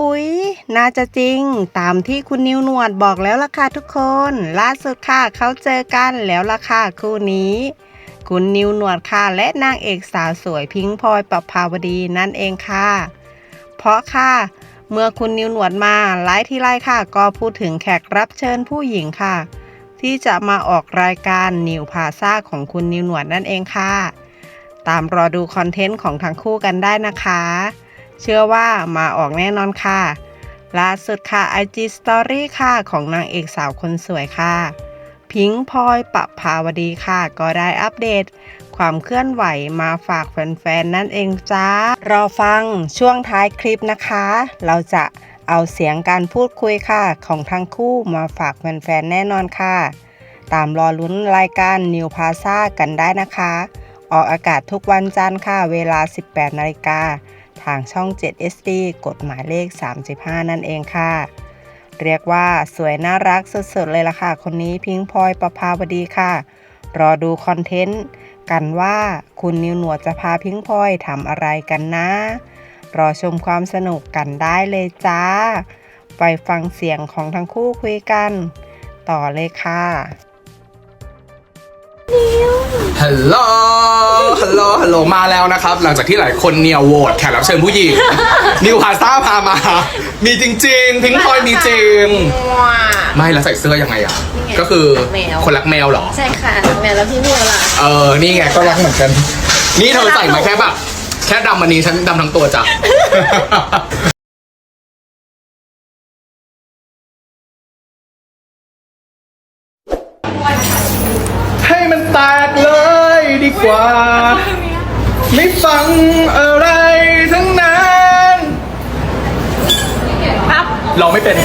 อุ๊ย น่าจะจริง ตามที่คุณนิวหนวดบอกแล้วล่ะค่ะทุกคน ล่าสุดค่ะเขาเจอกันแล้วล่ะค่ะคู่นี้ คุณนิวหนวดค่ะและนางเอกสาวสวยพิงพลอยประภาวดีนั่นเองค่ะ เพราะค่ะ เมื่อคุณนิวหนวดมาไลฟ์ที่ไลฟ์ค่ะ ก็พูดถึงแขกรับเชิญผู้หญิงค่ะ ที่จะมาออกรายการนิวพาซาของคุณนิวหนวดนั่นเองค่ะ ตามรอดูคอนเทนต์ของทั้งคู่กันได้นะคะ เชื่อว่ามาออกแน่นอนค่ะ ล่าสุดค่ะ IG Story ค่ะ ของนางเอกสาวคนสวยค่ะ พิงค์พลอยปะภาวดีค่ะ ก็ได้อัปเดต ความเคลื่อนไหวมาฝากแฟนๆ นั่นเองจ้า รอฟังช่วงท้ายคลิปนะคะ เราจะเอาเสียงการพูดคุยค่ะ ของทั้งคู่มาฝากแฟนๆ แน่นอนค่ะ ตามรอลุ้นรายการ New p a s a กันได้นะคะ ออกอากาศทุกวันจันทร์ค่ะ เวลา 18 นาฬิกา ทางช่อง 7 SD กฎหมายเลข 35 นั่นเองค่ะ เรียกว่าสวยน่ารักสุดๆเลยล่ะค่ะ คนนี้พิงพลอยประภาวดีค่ะ รอดูคอนเทนต์กันว่าคุณนิวหนวดจะพาพิงพลอยทำอะไรกันนะ รอชมความสนุกกันได้เลยจ้า ไปฟังเสียงของทั้งคู่คุยกัน ต่อเลยค่ะ ฮัลโหล ฮัลโหลฮัลโหลมาแล้วนะครับ หลังจากที่หลายคนเนี่ยโหวตแขกรับเชิญผู้หญิง นิวพาซ่าพามา มีจริง ๆ พิงพลอยมีจริง ว้า ไม่แล้วใส่เสื้อยังไงอะ นี่ไงก็คือแมว คนรักแมวเหรอ ใช่ค่ะแม่แล้วพี่นิวล่ะ เออ นี่ไงก็รักเหมือนกัน นี่เธอใส่มาแค่แบบแค่ดำอันนี้ฉันดำทั้งตัวจ้ะ ให้มันแตกเลย กว่า ไม่ฟังอะไรทั้งนั้นปั๊บเราไม่เป็น